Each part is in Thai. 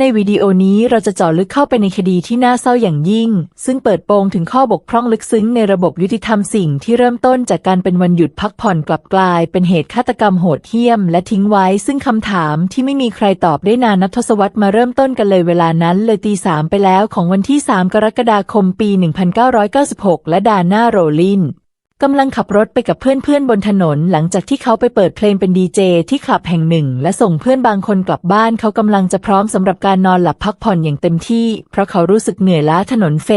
ในวิดีโอนี้เราจะเจาะลึกเข้าไปในคดีที่น่าเศร้าอย่างยิ่ง ซึ่งเปิดโปงถึงข้อบกพร่องลึกซึ้งในระบบยุติธรรมสิ่งที่เริ่มต้นจากการเป็นวันหยุดพักผ่อนกลับกลาย เป็นเหตุฆาตกรรมโหดเหี้ยม และทิ้งไว้ซึ่งคำถามที่ไม่มีใครตอบได้นานนับทศวรรษมาเริ่มต้นกันเลยเวลานั้นเลยตีสามไปแล้วของวันที่ 3 กรกฎาคมปี 1996 และดาน่าโรลิน กำลังขับรถไปกับเพื่อนๆบนถนน หลังจากที่เขาไปเปิดเพลงเป็นดีเจที่คลับแห่งหนึ่ง และส่งเพื่อนบางคนกลับบ้านเขากำลังจะพร้อมสำหรับการนอนหลับพักผ่อนอย่างเต็มที่ เพราะเขารู้สึกเหนื่อยล้าถนนเฟ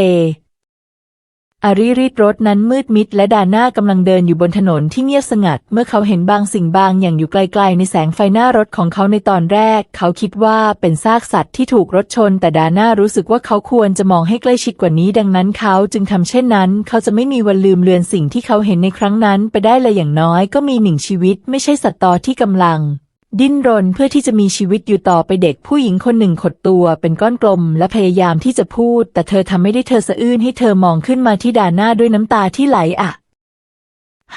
อารีรีดรถนั้นมืดมิดและดาน่ากำลังเดินอยู่บนถนนที่เงียบสงัด เมื่อเขาเห็นบางสิ่งบางอย่างอยู่ไกลๆ ในแสงไฟหน้ารถของเขาในตอนแรก เขาคิดว่าเป็นซากสัตว์ที่ถูกรถชน แต่ดาน่ารู้สึกว่าเขาควรจะมองให้ใกล้ชิดกว่านี้ดังนั้นเขาจึงทำเช่นนั้น เขาจะไม่มีวันลืมเลือนสิ่งที่เขาเห็นในครั้งนั้น ไปได้เลยอย่างน้อยก็มีหนึ่งชีวิต ไม่ใช่สัตว์ตอที่กำลัง ดิ้นรนเพื่อที่จะมีชีวิตอยู่ต่อไปเด็กผู้หญิงคนหนึ่งขดตัวเป็นก้อนกลม และพยายามที่จะพูด แต่เธอทำไม่ได้เธอสะอื้นให้เธอมองขึ้นมาที่ดาน่าด้วยน้ำตาที่ไหลอะ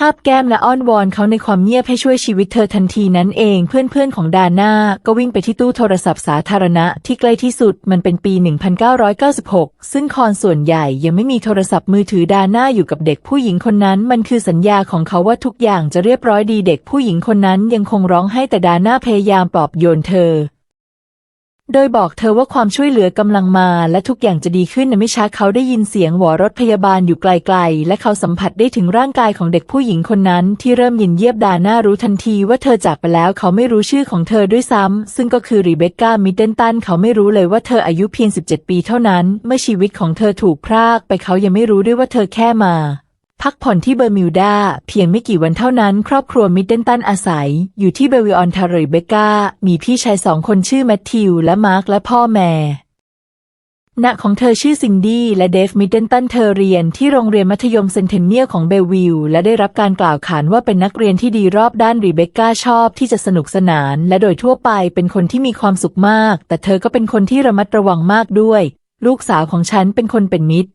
หาบแก้มและอ้อนวอนเขาในความเงียบให้ช่วยชีวิตเธอทันทีนั้นเองเพื่อนๆของดาน่าก็วิ่งไปที่ตู้โทรศัพท์สาธารณะที่ใกล้ที่สุดมันเป็นปี 1996 ซึ่งคอนส่วนใหญ่ยังไม่มีโทรศัพท์มือถือดาน่าอยู่กับเด็กผู้หญิงคนนั้น มันคือสัญญาของเขาว่าทุกอย่างจะเรียบร้อยดีเด็กผู้หญิงคนนั้นยังคงร้องไห้แต่ดาน่าพยายามปลอบโยนเธอ โดยบอกเธอว่าความช่วยเหลือกำลังมาและทุกอย่างจะดีขึ้นในไม่ช้าเขาได้ยินเสียงหวอรถพยาบาลอยู่ไกลๆ และเขาสัมผัสได้ถึงร่างกายของเด็กผู้หญิงคนนั้นที่เริ่มยินเยียบดาน่ารู้ทันทีว่าเธอจากไปแล้วเขาไม่รู้ชื่อของเธอด้วยซ้ำ ซึ่งก็คือรีเบคก้ามิดเดิลตันเขาไม่รู้เลยว่าเธออายุเพียง 17 ปีเท่านั้น เมื่อชีวิตของเธอถูกพรากไปเขายังไม่รู้ด้วยว่าเธอแค่มา พักผ่อนที่เบอร์มิวดา เพียงไม่กี่วันเท่านั้นครอบครัวมิดเดิลตันอาศัย อยู่ที่เบวิออนทาริเบกามีพี่ชายสองคนชื่อแมทธิวและมาร์คและพ่อแม่ณของเธอชื่อซินดี้และเดฟมิดเดิลตันเธอเรียนที่โรงเรียนมัธยมเซนเทนเนียลของเบลวิลและได้รับการกล่าวขานว่าเป็นนักเรียนที่ดีรอบด้านรีเบคก้าชอบที่จะสนุกสนาน และโดยทั่วไปเป็นคนที่มีความสุขมาก แต่เธอก็เป็นคนที่ระมัดระวังมากด้วย ลูกสาวของฉันเป็นคนเป็นมิตร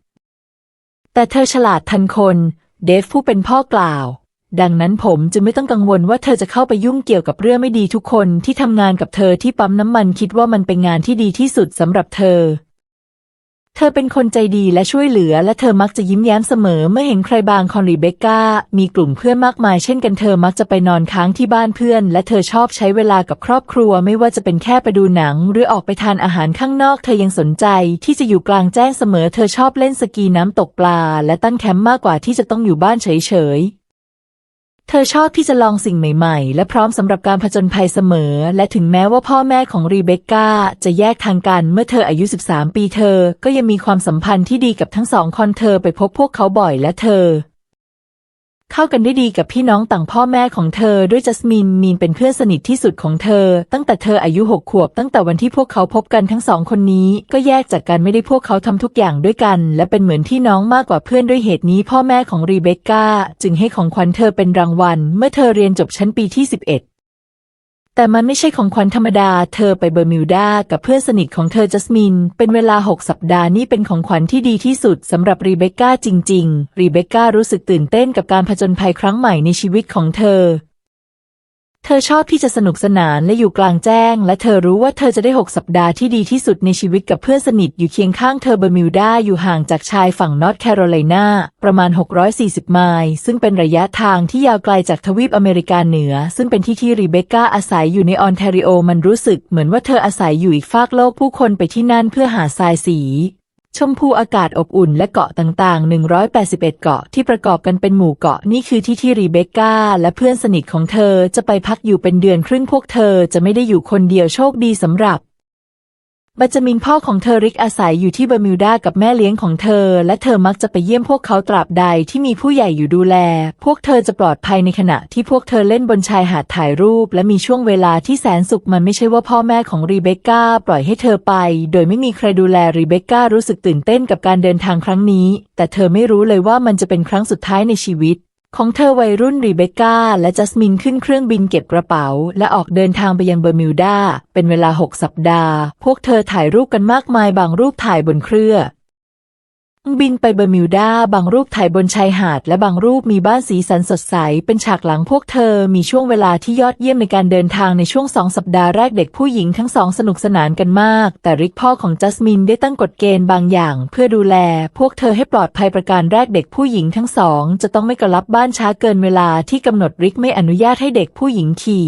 แต่เธอฉลาดทันคน เดฟผู้เป็นพ่อกล่าว ดังนั้นผมจะไม่ต้องกังวลว่าเธอจะเข้าไปยุ่งเกี่ยวกับเรื่องไม่ดีทุกคนที่ทำงานกับเธอที่ปั๊มน้ำมันคิดว่ามันเป็นงานที่ดีที่สุดสำหรับเธอ เธอเป็นคนใจดีและช่วยเหลือ และเธอมักจะยิ้มแย้มเสมอเมื่อเห็นใครบางคอนรีเบคก้า มีกลุ่มเพื่อนมากมายเช่นกันเธอมักจะไปนอนค้างที่บ้านเพื่อน และเธอชอบใช้เวลากับครอบครัว ไม่ว่าจะเป็นแค่ไปดูหนัง หรือออกไปทานอาหารข้างนอก เธอยังสนใจ ที่จะอยู่กลางแจ้งเสมอ เธอชอบเล่นสกีน้ำตกปลา และตั้งแคมป์มากกว่าที่จะต้องอยู่บ้านเฉยๆ เธอชอบที่จะลองสิ่งใหม่ๆ และพร้อมสำหรับการผจญภัยเสมอ และถึงแม้ว่าพ่อแม่ของรีเบคก้าจะแยกทางกันเมื่อเธออายุ 13 ปีเธอ ก็ยังมีความสัมพันธ์ที่ดีกับทั้งสองคนเธอไปพบพวกเขาบ่อยและเธอ เข้ากันได้ดีกับพี่น้องต่างพ่อแม่ของเธอด้วยจัสมินมีนเป็นเพื่อนสนิทที่สุดของเธอ ตั้งแต่เธออายุหกขวบ ตั้งแต่วันที่พวกเขาพบกันทั้งสองคนนี้ก็แยกจากกันไม่ได้พวกเขาทำทุกอย่างด้วยกัน และเป็นเหมือนพี่น้องมากกว่าเพื่อนด้วยเหตุนี้พ่อแม่ของรีเบคก้า จึงให้ของขวัญเธอเป็นรางวัล เมื่อเธอเรียนจบชั้นปีที่ 11 แต่มันไม่ใช่ของขวัญธรรมดา เธอไปเบอร์มิวดากับเพื่อนสนิทของเธอจัสมิน เป็นเวลา 6 สัปดาห์นี่เป็นของขวัญที่ดีที่สุดสำหรับรีเบคก้าจริง ๆ รีเบคก้ารู้สึกตื่นเต้นกับการผจญภัยครั้งใหม่ในชีวิตของเธอ เธอชอบที่จะสนุกสนานและอยู่กลางแจ้ง และเธอรู้ว่าเธอจะได้ 6 สัปดาห์ที่ดีที่สุดในชีวิตกับเพื่อนสนิทอยู่เคียงข้างเธอเบอร์มิวดาอยู่ห่างจากชายฝั่งนอร์ทแคโรไลนาประมาณ 640 ไมล์ซึ่งเป็นระยะทางที่ยาวไกลจากทวีปอเมริกาเหนือ ซึ่งเป็นที่ที่รีเบคก้าอาศัยอยู่ในออนแทริโอมันรู้สึกเหมือนว่าเธออาศัยอยู่อีกฟากโลกผู้คนไปที่นั่นเพื่อหาทรายสี ชมพูอากาศอบอุ่นและเกาะต่างๆ 181 เกาะที่ประกอบกันเป็นหมู่เกาะนี่คือที่ที่รีเบคก้า และเพื่อนสนิทของเธอจะไปพักอยู่เป็นเดือนครึ่งพวกเธอจะไม่ได้อยู่คนเดียวโชคดีสำหรับ บัจมินพ่อของเธอริกอาศัยอยู่ที่เบอร์มิวดากับแม่เลี้ยงของเธอ และเธอมักจะไปเยี่ยมพวกเขาตราบใดที่มีผู้ใหญ่อยู่ดูแล พวกเธอจะปลอดภัยในขณะที่พวกเธอเล่นบนชายหาดถ่ายรูป และมีช่วงเวลาที่แสนสุขมันไม่ใช่ว่าพ่อแม่ของรีเบคก้าปล่อยให้เธอไป โดยไม่มีใครดูแลรีเบคก้ารู้สึกตื่นเต้นกับการเดินทางครั้งนี้ แต่เธอไม่รู้เลยว่ามันจะเป็นครั้งสุดท้ายในชีวิต ของเธอวัยรุ่นรีเบคก้าและจัสมินขึ้นเครื่องบินเก็บกระเป๋า และออกเดินทางไปยังเบอร์มิวดาเป็นเวลา 6 สัปดาห์ พวกเธอถ่ายรูปกันมากมายบางรูปถ่ายบนเครือ บินไปเบอร์มิวดาบางรูปถ่ายบนชายหาด และบางรูปมีบ้านสีสันสดใส เป็นฉากหลังพวกเธอ มีช่วงเวลาที่ยอดเยี่ยมในการเดินทางในช่วงสองสัปดาห์แรกเด็กผู้หญิงทั้งสองสนุกสนานกันมาก แต่ริกพ่อของจัสมินได้ตั้งกฎเกณฑ์บางอย่าง เพื่อดูแล พวกเธอให้ปลอดภัยประการแรกเด็กผู้หญิงทั้งสอง จะต้องไม่กลับบ้านช้าเกินเวลาที่กำหนดริกไม่อนุญาตให้เด็กผู้หญิงขี่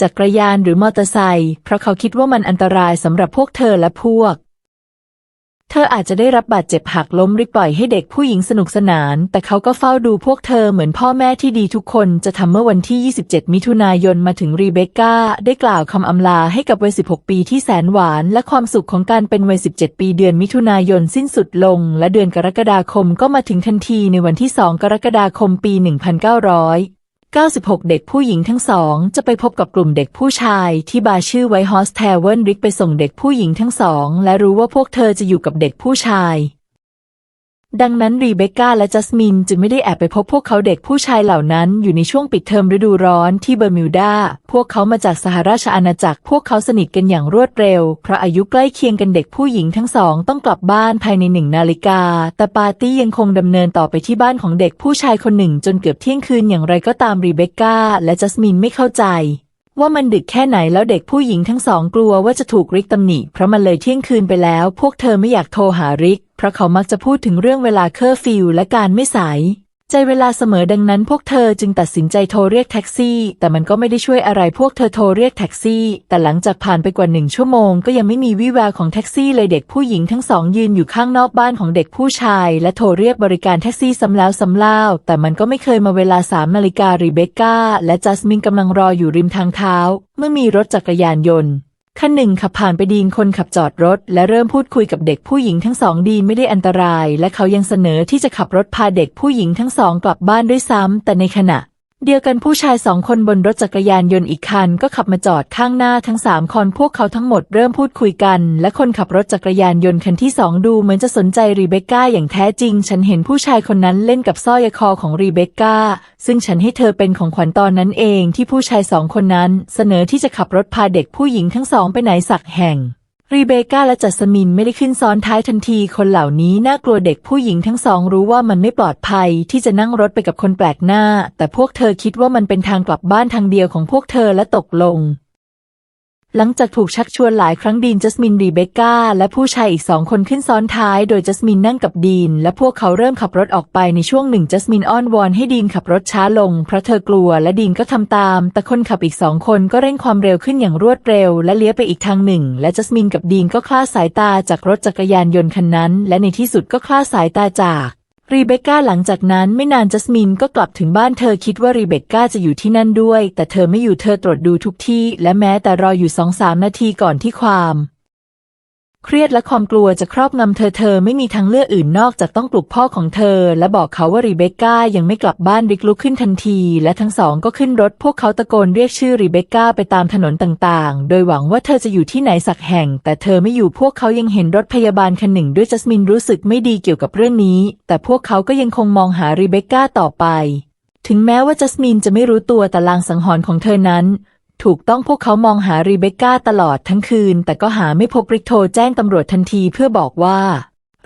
จักรยานหรือมอเตอร์ไซค์เพราะเขาคิดว่ามันอันตรายสำหรับพวกเธอและพวก เธออาจจะได้รับบาดเจ็บหักล้มหริกปล่อยให้เด็กผู้หญิงสนุกสนาน แต่เขาก็เฝ้าดูพวกเธอเหมือนพ่อแม่ที่ดีทุกคนจะทำเมื่อวันที่ 27 มิถุนายนมาถึงรีเบคก้า ได้กล่าวคำอำลาให้กับวัย 16 ปีที่แสนหวาน และความสุขของการเป็นวัย 17 ปีเดือนมิถุนายนสิ้นสุดลง และเดือนกรกฎาคมก็มาถึงทันทีในวันที่ 2 กรกฎาคมปี 1900 96 เด็กผู้หญิงทั้งสองจะไปพบกับกลุ่มเด็กผู้ชายที่บาร์ชื่อไวท์ฮอสเทเวนริกไปส่งเด็กผู้หญิงทั้งสอง และรู้ว่าพวกเธอจะอยู่กับเด็กผู้ชาย ดังนั้นรีเบคก้าและจัสมินจึงไม่ได้แอบไปพบพวกเขาเด็กผู้ชายเหล่านั้นอยู่ในช่วงปิดเทอมฤดูร้อนที่เบอร์มิวดา พวกเขามาจากสหราชอาณาจักร พวกเขาสนิทกันอย่างรวดเร็ว เพราะอายุใกล้เคียงกันเด็กผู้หญิงทั้งสองต้องกลับบ้านภายในหนึ่งนาฬิกา แต่ปาร์ตี้ยังคงดำเนินต่อไปที่บ้านของเด็กผู้ชายคนหนึ่งจนเกือบเที่ยงคืนอย่างไรก็ตามรีเบคก้าและจัสมินไม่เข้าใจว่ามันดึกแค่ไหนแล้วเด็กผู้หญิงทั้งสองกลัวว่าจะถูกริกตำหนิเพราะมันเลยเที่ยงคืนไปแล้ว พวกเธอไม่อยากโทรหาริก เพราะเขามักจะพูดถึงเรื่องเวลาเคอร์ฟิวและการไม่สาย ใจเวลาเสมอดังนั้นพวกเธอจึงตัดสินใจโทรเรียกแท็กซี่ แต่มันก็ไม่ได้ช่วยอะไรพวกเธอโทรเรียกแท็กซี่ แต่หลังจากผ่านไปกว่าหนึ่งชั่วโมงก็ยังไม่มีวี่แววของแท็กซี่เลยเด็กผู้หญิงทั้งสองยืนอยู่ข้างนอกบ้านของเด็กผู้ชาย และโทรเรียกบริการแท็กซี่ซ้ำแล้วซ้ำเล่าแต่มันก็ไม่เคยมาเวลาสามนาฬิการีเบคก้าและจัสมินกำลังรออยู่ริมทางเท้า เมื่อมีรถจักรยานยนต์ คันหนึ่งขับผ่านไปดีนคนขับจอดรถ และเริ่มพูดคุยกับเด็กผู้หญิงทั้งสองดีนไม่ได้อันตราย และเขายังเสนอที่จะขับรถพาเด็กผู้หญิงทั้งสองกลับบ้านด้วยซ้ำแต่ในขณะ เดียวกันผู้ชายสองคนบนรถจักรยานยนต์อีกคันก็ขับมาจอดข้างหน้าทั้งสามคนพวกเขาทั้งหมดเริ่มพูดคุยกัน และคนขับรถจักรยานยนต์คันที่สองดูเหมือนจะสนใจรีเบคก้าอย่างแท้จริง ฉันเห็นผู้ชายคนนั้นเล่นกับสร้อยคอของรีเบคก้าซึ่งฉันให้เธอเป็นของขวัญตอนนั้นเองที่ผู้ชายสองคนนั้น เสนอที่จะขับรถพาเด็กผู้หญิงทั้งสองไปไหนสักแห่ง รีเบก้าและจัสมินไม่ได้ขึ้นซ้อนท้ายทันที คนเหล่านี้น่ากลัวเด็กผู้หญิงทั้งสองรู้ว่ามันไม่ปลอดภัยที่จะนั่งรถไปกับคนแปลกหน้า แต่พวกเธอคิดว่ามันเป็นทางกลับบ้านทางเดียวของพวกเธอและตกลง หลังจากถูกชักชวนหลายครั้งดีนจัสมินรีเบคก้าและผู้ชายอีกสองคนขึ้นซ้อนท้าย โดยจัสมินนั่งกับดีน และพวกเขาเริ่มขับรถออกไปในช่วงหนึ่งจัสมินอ้อนวอนให้ดีนขับรถช้าลง เพราะเธอกลัวและดีนก็ทำตาม แต่คนขับอีกสองคนก็เร่งความเร็วขึ้นอย่างรวดเร็ว และเลี้ยวไปอีกทางหนึ่ง และจัสมินกับดีนก็คลาดสายตาจากรถจักรยานยนต์คันนั้น และในที่สุดก็คลาดสายตาจาก รีเบคก้าหลังจากนั้นไม่นานจัสมินก็กลับถึงบ้านเธอคิดว่ารีเบคก้าจะอยู่ที่นั่นด้วย แต่เธอไม่อยู่เธอตรวจดูทุกที่ และแม้แต่รออยู่สองสามนาทีก่อนที่ความ เครียดและความกลัวจะครอบงำเธอเธอไม่มีทางเลือกอื่นนอกจากต้องปลุกพ่อของเธอ และบอกเขาว่ารีเบคก้ายังไม่กลับบ้านริกลุกขึ้นทันที และทั้งสองก็ขึ้นรถพวกเขาตะโกนเรียกชื่อรีเบคก้าไปตามถนนต่างๆ โดยหวังว่าเธอจะอยู่ที่ไหนสักแห่ง แต่เธอไม่อยู่พวกเขายังเห็นรถพยาบาลคันหนึ่งด้วยจัสมินรู้สึกไม่ดีเกี่ยวกับเรื่องนี้ แต่พวกเขาก็ยังคงมองหารีเบคก้าต่อไป ถึงแม้ว่าจัสมินจะไม่รู้ตัวแต่ลางสังหรณ์ของเธอนั้น ถูกต้องพวกเขามองหารีเบคก้าตลอดทั้งคืน แต่ก็หาไม่พบริกโทรแจ้งตำรวจทันทีเพื่อบอกว่า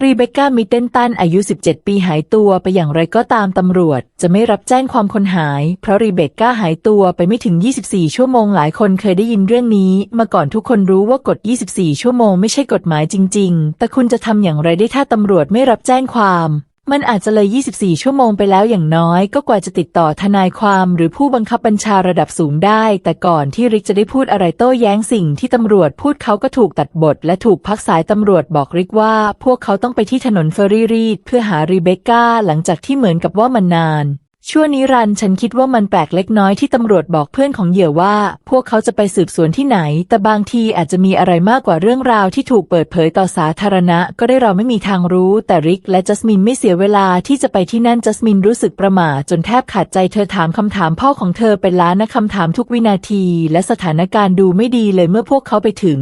รีเบคก้ามิเดนตันอายุ 17 ปีหายตัวไปอย่างไรก็ตามตำรวจ จะไม่รับแจ้งความคนหาย เพราะรีเบคก้าหายตัวไปไม่ถึง 24 ชั่วโมงหลายคนเคยได้ยินเรื่องนี้ มาก่อนทุกคนรู้ว่ากฎ 24 ชั่วโมงไม่ใช่กฎหมายจริง ๆ แต่คุณจะทำอย่างไรได้ถ้าตำรวจไม่รับแจ้งความ มันอาจจะเลย 24 ชั่วโมงไปแล้วอย่างน้อย ก็กว่าจะติดต่อทนายความหรือผู้บังคับบัญชาระดับสูงได้ แต่ก่อนที่ริกจะได้พูดอะไรโต้แย้งสิ่งที่ตำรวจพูดเขาก็ถูกตัดบท และถูกพักสายตำรวจบอกริกว่า พวกเขาต้องไปที่ถนนเฟอร์รี่รีดเพื่อหารีเบคก้าหลังจากที่เหมือนกับว่ามันนาน ชั่วนิรันด์ฉันคิดว่ามันแปลกเล็กน้อยที่ตำรวจบอกเพื่อนของเหยื่อว่า พวกเขาจะไปสืบสวนที่ไหน แต่บางทีอาจจะมีอะไรมากกว่าเรื่องราวที่ถูกเปิดเผยต่อสาธารณะ ก็ได้เราไม่มีทางรู้ แต่ริกและจัสมินไม่เสียเวลาที่จะไปที่นั่นจัสมินรู้สึกประหม่าจนแทบขาดใจเธอถามคำถามพ่อของเธอเป็นล้านนะคำถามทุกวินาที และสถานการณ์ดูไม่ดีเลยเมื่อพวกเขาไปถึง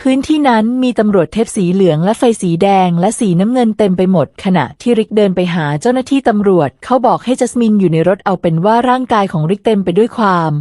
พื้นที่นั้นมีตำรวจเทปสีเหลืองและไฟสีแดงและสีน้ำเงินเต็มไปหมด ขณะที่ริกเดินไปหาเจ้าหน้าที่ตำรวจ เขาบอกให้จัสมินอยู่ในรถเอาเป็นว่าร่างกายของริกเต็มไปด้วยความ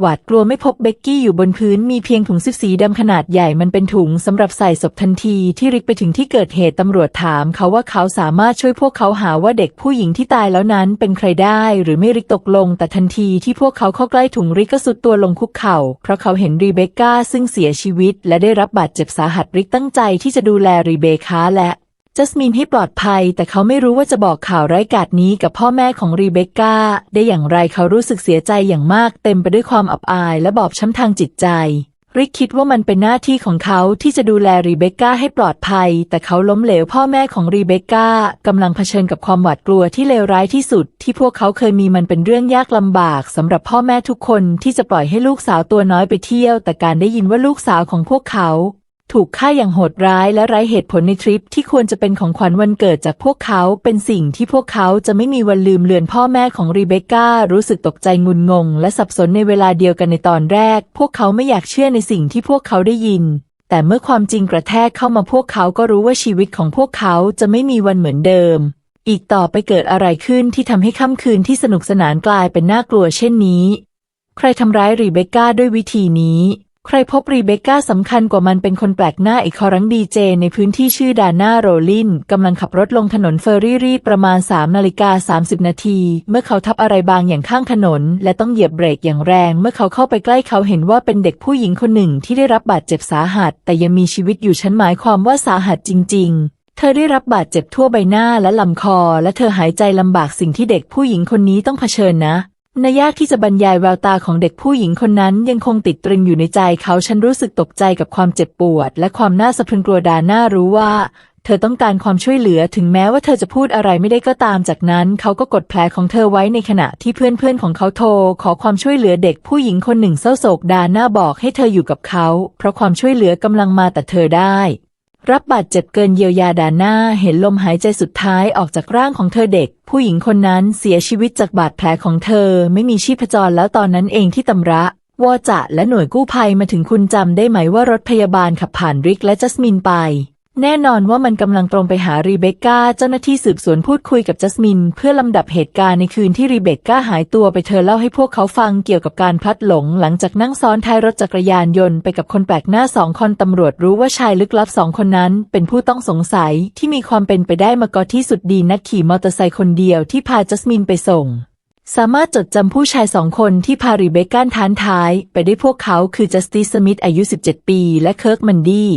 หวาดกลัวไม่พบเบกกี้อยู่บนพื้นมีเพียงถุงซิปสีดำขนาดใหญ่มันเป็นถุงสำหรับใส่ศพทันทีที่ริกไปถึงที่เกิดเหตุตำรวจถามเขาว่าเขาสามารถช่วยพวกเขาหาว่าเด็กผู้หญิงที่ตายแล้วนั้นเป็นใครได้หรือไม่ริกตกลง แต่ทันทีที่พวกเขาเข้าใกล้ถุงริกก็สุดตัวลงคุกเข่า เพราะเขาเห็นรีเบคก้าซึ่งเสียชีวิตและได้รับบาดเจ็บสาหัสริกตั้งใจที่จะดูแลรีเบคาและ จัสมินให้ปลอดภัย แต่เขาไม่รู้ว่าจะบอกข่าวร้ายกาจนี้กับพ่อแม่ของรีเบคก้า ได้อย่างไรเขารู้สึกเสียใจอย่างมากเต็มไปด้วยความอับอายและบอบช้ำทางจิตใจ ริกคิดว่ามันเป็นหน้าที่ของเขาที่จะดูแลรีเบคก้าให้ปลอดภัย แต่เขาล้มเหลวพ่อแม่ของรีเบคก้ากำลังเผชิญกับความหวาดกลัวที่เลวร้ายที่สุด ที่พวกเขาเคยมีมันเป็นเรื่องยากลำบากสำหรับพ่อแม่ทุกคนที่จะปล่อยให้ลูกสาวตัวน้อยไปเที่ยว แต่การได้ยินว่าลูกสาวของพวกเขา ถูกฆ่าอย่างโหดร้ายและไร้เหตุผลในทริปที่ควรจะเป็นของขวัญวันเกิดจากพวกเขาเป็นสิ่งที่พวกเขาจะไม่มีวันลืมเลือนพ่อแม่ของรีเบคก้ารู้สึกตกใจงุนงง และสับสนในเวลาเดียวกันในตอนแรก พวกเขาไม่อยากเชื่อในสิ่งที่พวกเขาได้ยิน แต่เมื่อความจริงกระแทกเข้ามาพวกเขาก็รู้ว่าชีวิตของพวกเขาจะไม่มีวันเหมือนเดิม อีกต่อไปเกิดอะไรขึ้นที่ทำให้ค่ำคืนที่สนุกสนานกลายเป็นน่ากลัวเช่นนี้ ใครทำร้ายรีเบคก้าด้วยวิธีนี้ ใครพบรีเบคก้าสำคัญกว่ามันเป็นคนแปลกหน้าอีกครั้งดีเจ ในพื้นที่ชื่อดาน่าโรลินกำลังขับรถลงถนนเฟอร์รี่รีประมาณ3นาฬิกา30 นาที เมื่อเขาทับอะไรบางอย่างข้างถนน และต้องเหยียบเบรกอย่างแรง เมื่อเขาเข้าไปใกล้เขาเห็นว่าเป็นเด็กผู้หญิงคนหนึ่งที่ได้รับบาดเจ็บสาหัส แต่ยังมีชีวิตอยู่ฉันหมายความว่าสาหัสจริง ๆเธอได้รับบาดเจ็บทั่วใบหน้าและลำคอ และเธอหายใจลำบากสิ่งที่เด็กผู้หญิงคนนี้ต้องเผชิญนะ นายากที่จะบรรยายแววตาของเด็กผู้หญิงคนนั้นยังคงติดตรึงอยู่ในใจเขาฉันรู้สึกตกใจกับความเจ็บปวด และความน่าสะพรึงกลัวดาน่ารู้ว่า เธอต้องการความช่วยเหลือถึงแม้ว่าเธอจะพูดอะไรไม่ได้ก็ตามจากนั้น เขาก็กดแผลของเธอไว้ในขณะที่เพื่อนๆของเขาโทร ขอความช่วยเหลือเด็กผู้หญิงคนหนึ่งเศร้าโศกดาน่าบอกให้เธออยู่กับเขา เพราะความช่วยเหลือกำลังมาแต่เธอได้ รับบาดเจ็บเกินเยียวยาดานหน้าเห็นลมหายใจสุดท้ายออกจากร่างของเธอเด็ก ผู้หญิงคนนั้นเสียชีวิตจากบาดแผลของเธอไม่มีชีพจรแล้วตอนนั้นเองที่ตำระวอจะและหน่วยกู้ภัยมาถึงคุณจำได้ไหมว่ารถพยาบาลขับผ่านริกและจัสมินไป แน่นอนว่ามันกำลังตรงไปหารีเบคก้า เจ้าหน้าที่สืบสวนพูดคุยกับจัสมิน เพื่อลำดับเหตุการณ์ในคืนที่รีเบคก้าหายตัวไปเธอเล่าให้พวกเขาฟังเกี่ยวกับการพลัดหลง หลังจากนั่งซ้อนท้ายรถจักรยานยนต์ไปกับคนแปลกหน้าสองคนตำรวจรู้ว่าชายลึกลับสองคนนั้น เป็นผู้ต้องสงสัยที่มีความเป็นไปได้มาก่อที่สุดดีนักขี่มอเตอร์ไซค์คนเดียวที่พาจัสมินไปส่ง สามารถจดจำผู้ชายสองคนที่พารีเบคก้าท้านท้าย ไปได้พวกเขาคือจัสติสสมิธอายุ 17 ปี และเคิร์กมันดี้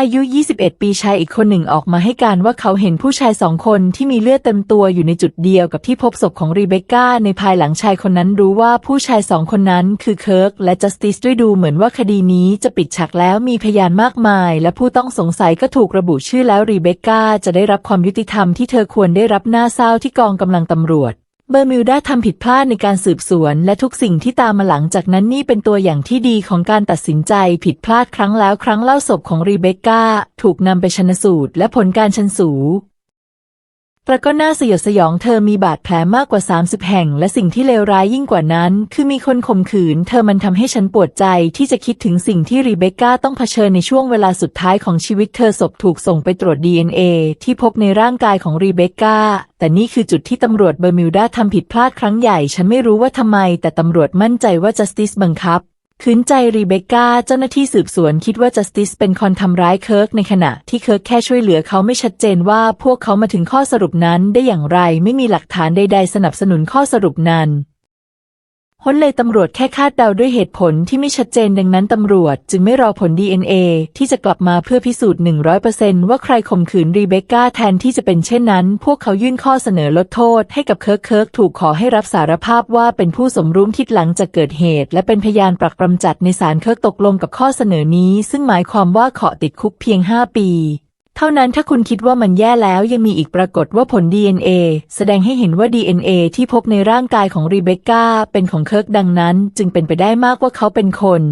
อายุ 21 ปีชายอีกคนหนึ่งออกมาให้การว่าเขาเห็นผู้ชายสองคนที่มีเลือดเต็มตัวอยู่ในจุดเดียวกับที่พบศพของรีเบคก้า ในภายหลังชายคนนั้นรู้ว่าผู้ชายสองคนนั้นคือเคิร์กและจัสติสด้วยดูเหมือนว่าคดีนี้จะปิดฉากแล้วมีพยานมากมาย และผู้ต้องสงสัยก็ถูกระบุชื่อแล้วรีเบคก้าจะได้รับความยุติธรรมที่เธอควรได้รับหน้าเศร้าที่กองกำลังตำรวจ เบอร์มิวดาทำผิดพลาดในการสืบสวน และทุกสิ่งที่ตามมาหลังจากนั้นนี่เป็นตัวอย่างที่ดีของการตัดสินใจผิดพลาดครั้งแล้วครั้งเล่าศพของรีเบคก้า ถูกนำไปชนสูตรและผลการชันสู แต่ก็น่าสยดสยองเธอมีบาดแผลมากกว่า 30 แห่ง และสิ่งที่เลวร้ายยิ่งกว่านั้น คือมีคนข่มขืน เธอมันทำให้ฉันปวดใจที่จะคิดถึงสิ่งที่รีเบคก้าต้องเผชิญในช่วงเวลาสุดท้ายของชีวิตเธอศพถูกส่งไปตรวจ DNA ที่พบในร่างกายของรีเบคก้าแต่นี่คือจุดที่ตำรวจเบอร์มิวดาทำผิดพลาดครั้งใหญ่ ฉันไม่รู้ว่าทำไม แต่ตำรวจมั่นใจว่าจัสติสบังคับ ขืนใจรีเบคก้าเจ้าหน้าที่สืบสวนคิดว่าจัสติสเป็นคนทำร้ายเคิร์กในขณะที่เคิร์กแค่ช่วยเหลือเขาไม่ชัดเจนว่าพวกเขามาถึงข้อสรุปนั้นได้อย่างไรไม่มีหลักฐานใดๆสนับสนุนข้อสรุปนั้น ฮนเลยตำรวจแค่คาดเดาด้วยเหตุผลที่ไม่ชัดเจนดังนั้นตำรวจจึงไม่รอผล DNA ที่จะกลับมาเพื่อพิสูจน์ 100%ว่าใครข่มขืนรีเบคก้าแทนที่จะเป็นเช่นนั้น พวกเขายื่นข้อเสนอลดโทษให้กับเคิร์กเคิร์กถูกขอให้รับสารภาพว่าเป็นผู้สมรู้คิดหลังจากเกิดเหตุ และเป็นพยานปรักปรำจัดในศาลเคิร์กตกลงกับข้อเสนอนี้ ซึ่งหมายความว่าขอติดคุกเพียง 5 ปี เท่านั้นถ้าคุณคิดว่ามันแย่แล้วยังมีอีกปรากฏว่าผล DNA แสดงให้เห็นว่า DNA ที่พบในร่างกายของรีเบคก้าเป็นของเคิร์กดังนั้น จึงเป็นไปได้มากว่าเขาเป็นคน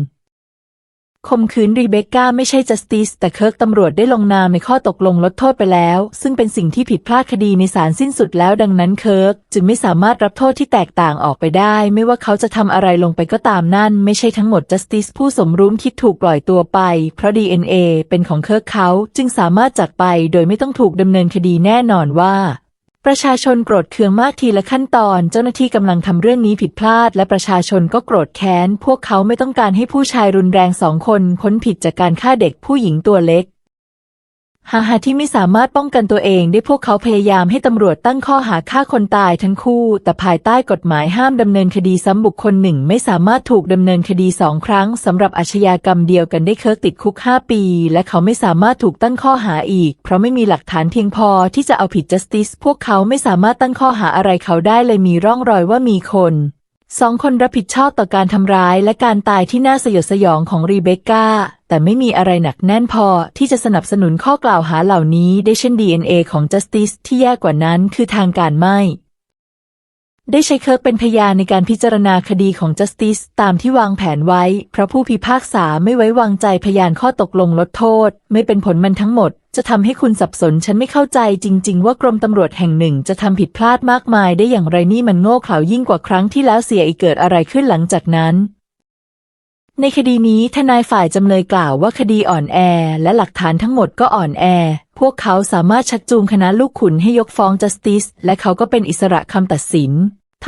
ข่มขืนรีเบคก้าไม่ใช่จัสติสแต่เคิร์กตำรวจได้ลงนามในข้อตกลงลดโทษไปแล้ว ซึ่งเป็นสิ่งที่ผิดพลาดคดีในศาลสิ้นสุดแล้วดังนั้นเคิร์กจึงไม่สามารถรับโทษที่แตกต่างออกไปได้ ไม่ว่าเขาจะทำอะไรลงไปก็ตามนั่น ไม่ใช่ทั้งหมดจัสติสผู้สมรู้คิดถูกปล่อยตัวไป เพราะ DNA เป็นของเคิร์กเขาจึงสามารถจากไปโดยไม่ต้องถูกดำเนินคดีแน่นอนว่า ประชาชนโกรธเคืองมากทีละขั้นตอน เจ้าหน้าที่กำลังทำเรื่องนี้ผิดพลาด และประชาชนก็โกรธแค้น พวกเขาไม่ต้องการให้ผู้ชายรุนแรงสองคนพ้นผิดจากการฆ่าเด็กผู้หญิงตัวเล็ก หาหาที่ไม่สามารถป้องกันตัวเองได้พวกเขาพยายามให้ตำรวจตั้งข้อหาฆ่าคนตายทั้งคู่ แต่ภายใต้กฎหมายห้ามดำเนินคดีซ้ำบุคคลหนึ่งไม่สามารถถูกดำเนินคดีสองครั้งสำหรับอาชญากรรมเดียวกันได้เคิร์กติดคุก 5 ปี และเขาไม่สามารถถูกตั้งข้อหาอีก เพราะไม่มีหลักฐานเพียงพอที่จะเอาผิดจัสติสพวกเขาไม่สามารถตั้งข้อหาอะไรเขาได้เลยมีร่องรอยว่ามีคน สองคนรับผิดชอบต่อการทำร้ายและการตายที่น่าสยดสยองของรีเบคก้า แต่ไม่มีอะไรหนักแน่นพอที่จะสนับสนุนข้อกล่าวหาเหล่านี้ได้เช่น DNA ของ Justice ที่แย่กว่านั้นคือทางการไม่ ได้ใช้เคิร์กเป็นพยานในการพิจารณาคดีของ Justice ตามที่วางแผนไว้ เพราะผู้พิพากษาไม่ไว้วางใจพยานข้อตกลงลดโทษ ไม่เป็นผลมันทั้งหมด จะทำให้คุณสับสนฉันไม่เข้าใจจริง ๆ ว่ากรมตำรวจแห่งหนึ่งจะทำผิดพลาดมากมายได้อย่างไรนี่มันโง่เขลายิ่งกว่าครั้งที่แล้วเสียอีกเกิดอะไรขึ้นหลังจากนั้นในคดีนี้ทนายฝ่ายจำเลยกล่าวว่าคดีอ่อนแอ และหลักฐานทั้งหมดก็อ่อนแอ พวกเขาสามารถชักจูงคณะลูกขุนให้ยกฟ้องจัสติสและเขาก็เป็นอิสระคำตัดสิน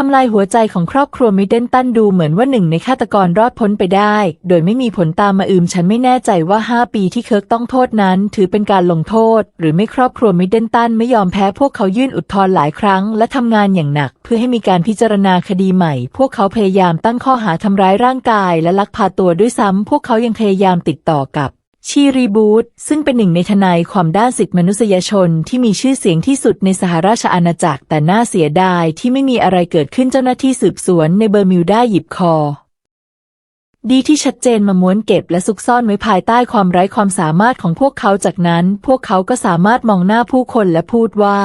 ทำลายหัวใจของครอบครัวมิดเดิลตันดูเหมือนว่าหนึ่งในฆาตกรรอดพ้นไปได้ โดยไม่มีผลตามมาอืมฉันไม่แน่ใจว่า 5 ปีที่เคิร์กต้องโทษนั้น ถือเป็นการลงโทษ หรือไม่ครอบครัวมิดเดิลตันไม่ยอมแพ้พวกเขายื่นอุทธรณ์หลายครั้ง และทำงานอย่างหนัก เพื่อให้มีการพิจารณาคดีใหม่ พวกเขาพยายามตั้งข้อหาทำร้ายร่างกาย และลักพาตัวด้วยซ้ำพวกเขายังพยายามติดต่อกับ ชีรีบูธซึ่งเป็นหนึ่งในทนายความด้านสิทธิมนุษยชนที่มีชื่อเสียงที่สุดในสหราชอาณาจักร แต่น่าเสียดายที่ไม่มีอะไรเกิดขึ้นเจ้าหน้าที่สืบสวนในเบอร์มิวดาหยิบคอ ดีที่ชัดเจนมาม้วนเก็บและซุกซ่อนไว้ภายใต้ความไร้ความสามารถของพวกเขาจากนั้น พวกเขาก็สามารถมองหน้าผู้คนและพูดว่า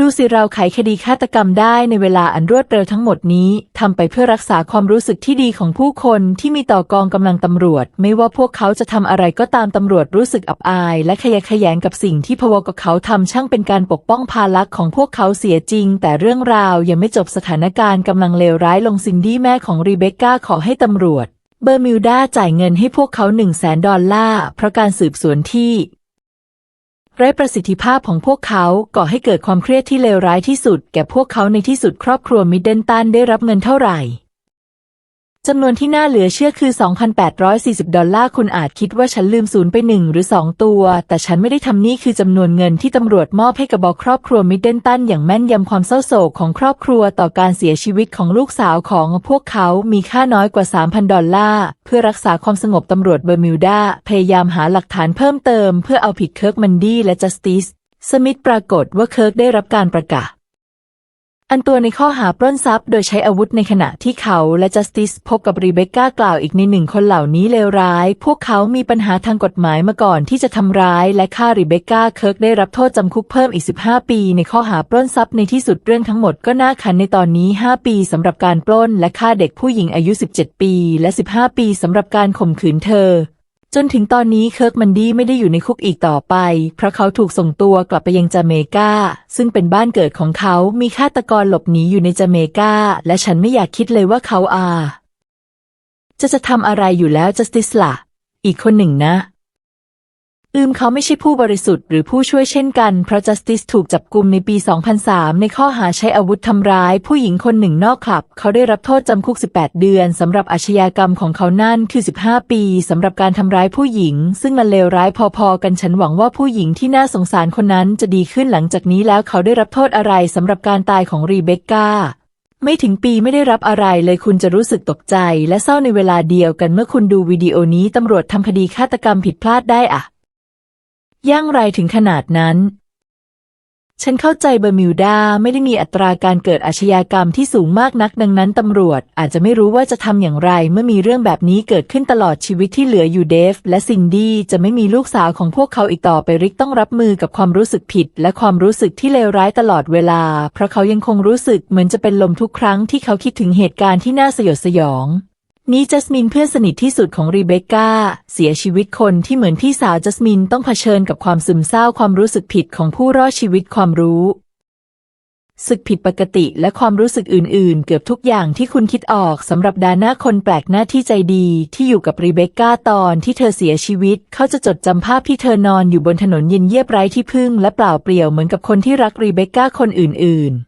ดูสิเราไขคดีฆาตกรรมได้ในเวลาอันรวดเร็วทั้งหมดนี้ทำไปเพื่อรักษาความรู้สึกที่ดีของผู้คนที่มีต่อกองกำลังตำรวจ ไม่ว่าพวกเขาจะทำอะไรก็ตามตำรวจรู้สึกอับอาย และขยะแขยงกับสิ่งที่พวกเขาทำช่างเป็นการปกป้องภาลักษณ์ของพวกเขาเสียจริง แต่เรื่องราวยังไม่จบสถานการณ์กำลังเลวร้ายลงซินดี้แม่ของรีเบคก้าขอให้ตำรวจ เบอร์มิวดาจ่ายเงินให้พวกเขาหนึ่งแสนดอลลาร์เพราะการสืบสวนที่ ไร้ประสิทธิภาพของพวกเขาก่อให้เกิดความเครียดที่เลวร้ายที่สุด แก่พวกเขาในที่สุดครอบครัวมิดเดิลตันได้รับเงินเท่าไหร่ จำนวนที่น่าเหลือเชื่อคือ 2,840 ดอลลาร์ คุณอาจคิดว่าฉันลืมศูนย์ไปหนึ่งหรือสองตัว แต่ฉันไม่ได้ทำนี่คือจำนวนเงินที่ตำรวจมอบให้กับบอครอบครัวมิดเดิลตันอย่างแม่นยำความเศร้าโศกของครอบครัวต่อการเสียชีวิตของลูกสาวของพวกเขา มีค่าน้อยกว่า 3,000 ดอลลาร์ เพื่อรักษาความสงบตำรวจเบอร์มิวดา พยายามหาหลักฐานเพิ่มเติม เพื่อเอาผิดเคิร์กมันดี้และจัสติส สมิธปรากฏว่าเคิร์กได้รับการประกาศ อันตัวในข้อหาปล้นทรัพย์โดยใช้อาวุธในขณะที่เขาและจัสติสพบกับรีเบคก้ากล่าวอีกในหนึ่งคนเหล่านี้เลวร้าย พวกเขามีปัญหาทางกฎหมายมาก่อนที่จะทำร้ายและฆ่ารีเบคก้าเคิร์กได้รับโทษจำคุกเพิ่มอีก 15 ปี ในข้อหาปล้นทรัพย์ในที่สุดเรื่องทั้งหมดก็น่าขันในตอนนี้ 5 ปีสำหรับการปล้นและฆ่าเด็กผู้หญิงอายุ 17 ปี และ 15 ปีสำหรับการข่มขืนเธอ จนถึงตอนนี้เคิร์กมันดี้ไม่ได้อยู่ในคุกอีกต่อไป เพราะเขาถูกส่งตัวกลับไปยังจาเมกา ซึ่งเป็นบ้านเกิดของเขา มีฆาตกรหลบหนีอยู่ในจาเมกา และฉันไม่อยากคิดเลยว่าเขาอา จะจะทำอะไรอยู่แล้วจัสติสละอีกคนหนึ่งนะ อืมเขาไม่ใช่ผู้บริสุทธิ์หรือผู้ช่วยเช่นกัน เพราะจัสติสถูกจับกุมในปี 2003 ในข้อหาใช้อาวุธทำร้าย ผู้หญิงคนหนึ่งนอกคลับ เขาได้รับโทษจำคุก 18 เดือนสำหรับอาชญากรรมของเขานั่นคือ 15 ปีสำหรับการทำร้ายผู้หญิง ซึ่งมันเลวร้ายพอๆ กันฉันหวังว่าผู้หญิงที่น่าสงสารคนนั้นจะดีขึ้นหลังจากนี้แล้วเขาได้รับโทษอะไรสำหรับการตายของรีเบคก้าไม่ถึงปีไม่ได้รับอะไรเลยคุณจะรู้สึกตกใจ และเศร้าในเวลาเดียวกันเมื่อคุณดูวิดีโอนี้ตำรวจทำคดีฆาตกรรมผิดพลาดได้อะ ย่างไรถึงขนาดนั้น ฉันเข้าใจเบอร์มิวดาไม่ได้มีอัตราการเกิดอาชญากรรมที่สูงมากนักดังนั้นตำรวจอาจจะไม่รู้ว่าจะทำอย่างไร เมื่อมีเรื่องแบบนี้เกิดขึ้นตลอดชีวิตที่เหลืออยู่เดฟ และซินดี้จะไม่มีลูกสาวของพวกเขาอีกต่อไปริกต้องรับมือกับความรู้สึกผิด และความรู้สึกที่เลวร้ายตลอดเวลา เพราะเขายังคงรู้สึกเหมือนจะเป็นลมทุกครั้งที่เขาคิดถึงเหตุการณ์ที่น่าสยดสยอง นี้จัสมินเพื่อนสนิทที่สุดของรีเบคก้า เสียชีวิตคนที่เหมือนพี่สาวจัสมินต้องเผชิญกับความซึมเศร้าความรู้สึกผิดของผู้รอดชีวิตความรู้สึกผิดปกติและความรู้สึกอื่น ๆ เกือบทุกอย่างที่คุณคิดออกสำหรับดาน่าคนแปลกหน้าที่ใจดี ที่อยู่กับรีเบคก้าตอนที่เธอเสียชีวิต เขาจะจดจำภาพที่เธอนอนอยู่บนถนนเย็นเยียบไร้ที่พึ่ง และเปล่าเปลี่ยวเหมือนกับคนที่รักรีเบคก้าคนอื่น ๆ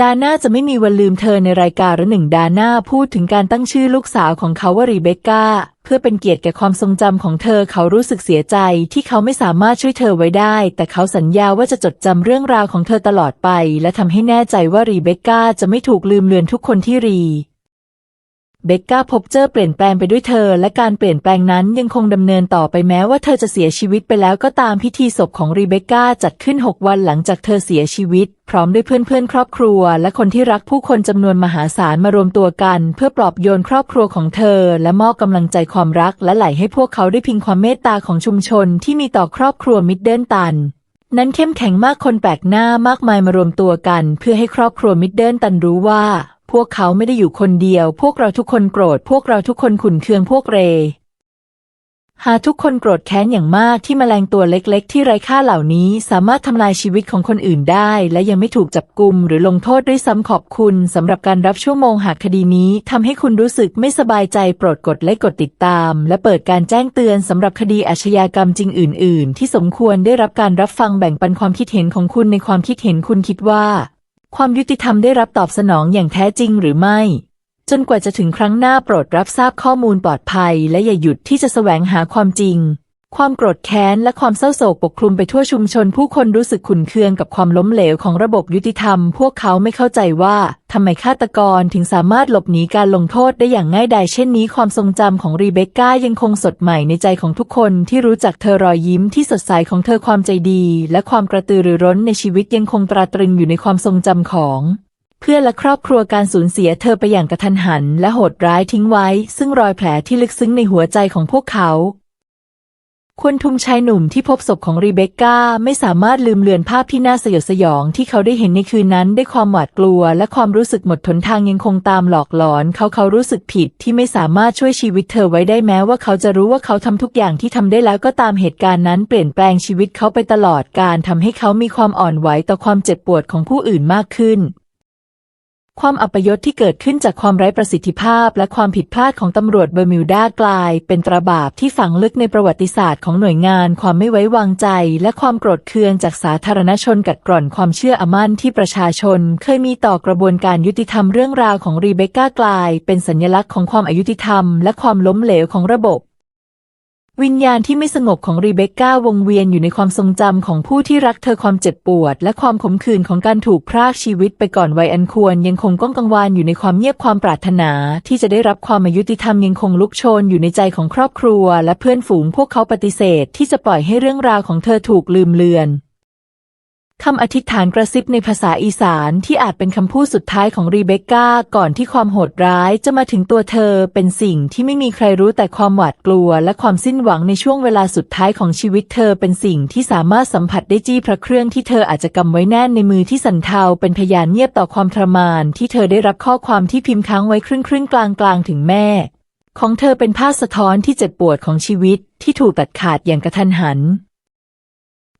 ดาน่าจะไม่มีวันลืมเธอในรายการระหนึ่งดาน่าพูดถึงการตั้งชื่อลูกสาวของเขาว่ารีเบคก้า เพื่อเป็นเกียรติแก่ความทรงจำของเธอเขารู้สึกเสียใจที่เขาไม่สามารถช่วยเธอไว้ได้ แต่เขาสัญญาว่าจะจดจำเรื่องราวของเธอตลอดไป และทำให้แน่ใจว่ารีเบคก้าจะไม่ถูกลืมเลือนทุกคนที่รี เบคก้าพบเจอเปลี่ยนแปลงไปด้วยเธอ และการเปลี่ยนแปลงนั้นยังคงดำเนินต่อไปแม้ว่าเธอจะเสียชีวิตไปแล้วก็ตามพิธีศพของรีเบคก้าจัดขึ้น 6 วันหลังจากเธอเสียชีวิต พร้อมด้วยเพื่อนๆ ครอบครัว และคนที่รักผู้คนจำนวนมหาศาลมารวมตัวกัน เพื่อปลอบโยนครอบครัวของเธอ และมอบกำลังใจความรัก และไหลให้พวกเขาได้พิงความเมตตาของชุมชน ที่มีต่อครอบครัวมิดเดิลตันนั้นเข้มแข็งมากคนแปลกหน้ามากมายมารวมตัวกัน เพื่อให้ครอบครัวมิดเดิลตันรู้ว่า พวกเขาไม่ได้อยู่คนเดียว พวกเราทุกคนโกรธ พวกเราทุกคนขุนเคืองพวกเร หาทุกคนโกรธแค้นอย่างมากที่แมลงตัวเล็กๆ ที่ไร้ค่าเหล่านี้สามารถทำลายชีวิตของคนอื่นได้ และยังไม่ถูกจับกุมหรือลงโทษด้วยซ้ำขอบคุณสำหรับการรับชั่วโมงหากคดีนี้ทำให้คุณรู้สึกไม่สบายใจโปรดกดไลค์กดติดตาม และเปิดการแจ้งเตือนสำหรับคดีอาชญากรรมจริงอื่น ๆ ที่สมควรได้รับการรับฟังแบ่งปันความคิดเห็นของคุณในความคิดเห็นคุณคิดว่า ความยุติธรรมได้รับตอบสนองอย่างแท้จริงหรือไม่ จนกว่าจะถึงครั้งหน้าโปรดรับทราบข้อมูลปลอดภัย และอย่าหยุดที่จะแสวงหาความจริง ความโกรธแค้นและความเศร้าโศกปกคลุมไปทั่วชุมชน ผู้คนรู้สึกขุ่นเคืองกับความล้มเหลวของระบบยุติธรรม พวกเขาไม่เข้าใจว่าทำไมฆาตกรถึงสามารถหลบหนีการลงโทษได้อย่างง่ายดายเช่นนี้ความทรงจำของรีเบคก้ายังคงสดใหม่ในใจของทุกคนที่รู้จักเธอรอยยิ้มที่สดใสของเธอความใจดี และความกระตือรือร้นในชีวิตยังคงตราตรึงอยู่ในความทรงจำของเพื่อนและครอบครัวการสูญเสียเธอไปอย่างกระทันหัน และโหดร้ายทิ้งไว้ ซึ่งรอยแผลที่ลึกซึ้งในหัวใจของพวกเขา ควรทุมชายหนุ่มที่พบศพของรีเบคก้าไม่สามารถลืมเลือนภาพที่น่าสยดสยองที่เขาได้เห็นในคืนนั้นด้วยความหวาดกลัว และความรู้สึกหมดทนทางยังคงตามหลอกหลอนเขาเขารู้สึกผิดที่ไม่สามารถช่วยชีวิตเธอไว้ได้แม้ว่าเขาจะรู้ว่าเขาทำทุกอย่างที่ทำได้แล้วก็ตามเหตุการณ์นั้นเปลี่ยนแปลงชีวิตเขาไปตลอดการทำให้เขามีความอ่อนไหวต่อความเจ็บปวดของผู้อื่นมากขึ้น ความอัปยศที่เกิดขึ้นจากความไร้ประสิทธิภาพ และความผิดพลาดของตำรวจเบอร์มิวดากลาย เป็นตราบาปที่ฝังลึกในประวัติศาสตร์ของหน่วยงาน ความไม่ไว้วางใจ และความโกรธเคืองจากสาธารณชนกัดกร่อนความเชื่ออมั่นที่ประชาชน เคยมีต่อกระบวนการยุติธรรมเรื่องราวของรีเบคก้ากลาย เป็นสัญลักษณ์ของความอายุติธรรม และความล้มเหลวของระบบ วิญญาณที่ไม่สงบของรีเบคก้าวงเวียนอยู่ในความทรงจำของผู้ที่รักเธอความเจ็บปวด และความขมขื่นของการถูกพรากชีวิตไปก่อนวัยอันควร ยังคงก้องกังวานอยู่ในความเงียบความปรารถนา ที่จะได้รับความอายุติธรรมยังคงลุกโชนอยู่ในใจของครอบครัว และเพื่อนฝูงพวกเขาปฏิเสธ ที่จะปล่อยให้เรื่องราวของเธอถูกลืมเลือน คำอธิษฐานกระซิบในภาษาอีสานที่อาจเป็นคำพูดสุดท้ายของรีเบคก้าก่อนที่ความโหดร้ายจะมาถึงตัวเธอเป็นสิ่งที่ไม่มีใครรู้แต่ความหวาดกลัว และความสิ้นหวังในช่วงเวลาสุดท้ายของชีวิตเธอเป็นสิ่งที่สามารถสัมผัสได้จี้พระเครื่องที่เธออาจจะกำไว้แน่นในมือที่สั่นเทาเป็นพยานเงียบต่อความทรมานที่เธอได้รับข้อความที่พิมพ์ค้างไว้ครึ่งครึ่งกลางกลางๆถึงแม่ ของเธอเป็นภาพสะท้อนที่เจ็บปวดของชีวิตที่ถูกตัดขาดอย่างกระทันหัน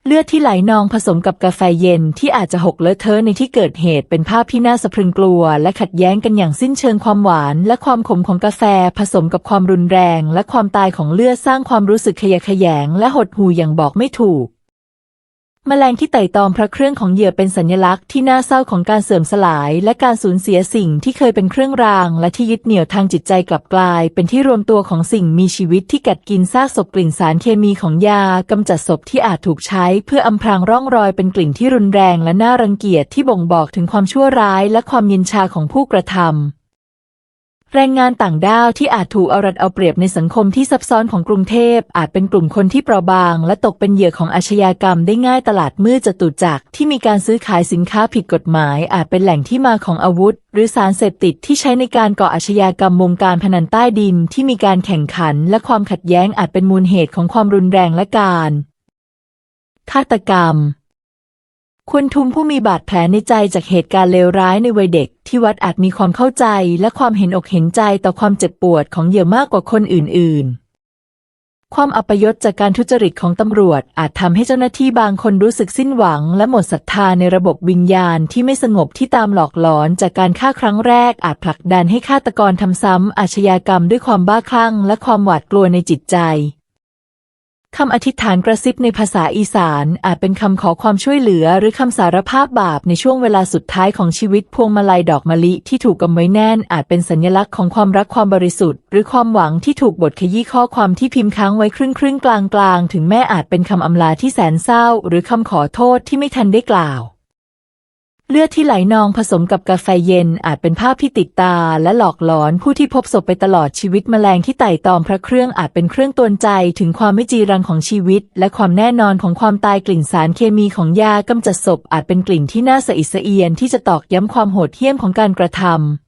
เลือดที่ไหลนองผสมกับกาแฟเย็นที่อาจจะหกเลอะเทอะในที่เกิดเหตุเป็นภาพที่น่าสะพรึงกลัว และขัดแย้งกันอย่างสิ้นเชิงความหวานและความขมของกาแฟผสมกับความรุนแรง และความตายของเลือดสร้างความรู้สึกขยะแขยงและหดหู่อย่างบอกไม่ถูก แมลงที่ไต่ตอมพระเครื่องของเหยื่อเป็นสัญลักษณ์ที่น่าเศร้าของการเสื่อมสลาย และการสูญเสียสิ่งที่เคยเป็นเครื่องราง และที่ยึดเหนี่ยวทางจิตใจกลับกลาย เป็นที่รวมตัวของสิ่งมีชีวิตที่กัดกินซากศพกลิ่นสารเคมีของยากำจัดศพที่อาจถูกใช้ เพื่ออำพรางร่องรอยเป็นกลิ่นที่รุนแรงและน่ารังเกียจที่บ่งบอกถึงความชั่วร้าย และความเย็นชาของผู้กระทำ แรงงานต่างด้าวที่อาจถูกเอารัดเอาเปรียบในสังคมที่ซับซ้อนของกรุงเทพ อาจเป็นกลุ่มคนที่เปราะบาง และตกเป็นเหยื่อของอาชญากรรมได้ง่ายตลาดมืดจตุจักรที่มีการซื้อขายสินค้าผิดกฎหมาย อาจเป็นแหล่งที่มาของอาวุธ หรือสารเสพติดที่ใช้ในการก่ออาชญากรรมวงการพนันใต้ดินที่มีการแข่งขัน และความขัดแย้งอาจเป็นมูลเหตุของความรุนแรงและการฆาตกรรม คุณทุมผู้มีบาดแผลในใจจากเหตุการณ์เลวร้ายในวัยเด็ก ที่วัดอาจมีความเข้าใจและความเห็นอกเห็นใจต่อความเจ็บปวดของเหยื่อมากกว่าคนอื่น ๆ ความอัปยศจากการทุจริตของตำรวจ อาจทำให้เจ้าหน้าที่บางคนรู้สึกสิ้นหวัง และหมดศรัทธาในระบบวิญญาณที่ไม่สงบที่ตามหลอกหลอนจากการฆ่าครั้งแรก อาจผลักดันให้ฆาตกรทำซ้ำอาชญากรรมด้วยความบ้าคลั่ง และความหวาดกลัวในจิตใจ คำอธิษฐานกระซิบในภาษาอีสาน อาจเป็นคำขอความช่วยเหลือ หรือคำสารภาพบาปในช่วงเวลาสุดท้ายของชีวิตพวงมาลัยดอกมะลิที่ถูกกำไว้แน่น อาจเป็นสัญลักษณ์ของความรักความบริสุทธิ์ หรือความหวังที่ถูกบทขยี้ข้อความที่พิมพ์ค้างไว้ครึ่งครึ่งกลางกลางๆถึงแม้อาจเป็นคำอำลาที่แสนเศร้า หรือคำขอโทษที่ไม่ทันได้กล่าว เลือดที่ไหลนองผสมกับกาแฟเย็นอาจเป็นภาพที่ติดตาและหลอกหลอนผู้ที่พบศพไปตลอดชีวิตแมลงที่ไต่ตอมพระเครื่องอาจเป็นเครื่องตวนใจถึงความไม่จีรังของชีวิต และความแน่นอนของความตายกลิ่นสารเคมีของยากำจัดศพอาจเป็นกลิ่นที่น่าสะอิดสะเอียนที่จะตอกย้ำความโหดเหี้ยมของการกระทำ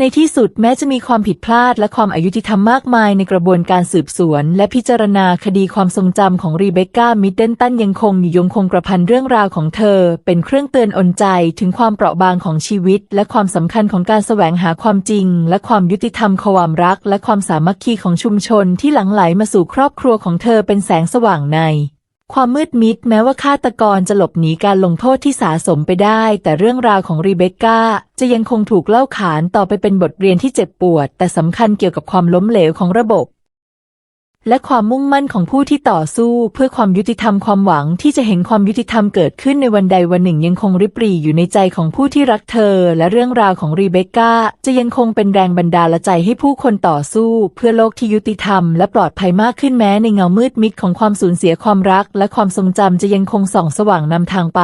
ในที่สุดแม้จะมีความผิดพลาดและความอายุติธรรมมากมายในกระบวนการสืบสวน และพิจารณาคดีความทรงจำของรีเบคก้ามิดเดิลตันยังคงอยู่ยงคงกระพันเรื่องราวของเธอ เป็นเครื่องเตือนอนใจถึงความเปราะบางของชีวิต และความสำคัญของการแสวงหาความจริง และความยุติธรรมความรัก และความสามัคคีของชุมชนที่หลั่งไหลมาสู่ครอบครัวของเธอเป็นแสงสว่างใน ความมืดมิดแม้ว่าฆาตกรจะหลบหนีการลงโทษที่สาสมไปได้ แต่เรื่องราวของรีเบคก้า จะยังคงถูกเล่าขานต่อไปเป็นบทเรียนที่เจ็บปวด แต่สำคัญเกี่ยวกับความล้มเหลวของระบบ และความมุ่งมั่นของผู้ที่ต่อสู้เพื่อความยุติธรรมความหวังที่จะเห็นความยุติธรรมเกิดขึ้นในวันใดวันหนึ่งยังคงริบหรี่อยู่ในใจของผู้ที่รักเธอ และเรื่องราวของรีเบคก้า จะยังคงเป็นแรงบันดาลใจให้ผู้คนต่อสู้ เพื่อโลกที่ยุติธรรมและปลอดภัยมากขึ้นแม้ในเงามืดมิดของความสูญเสียความรัก และความทรงจำจะยังคงส่องสว่างนำทางไป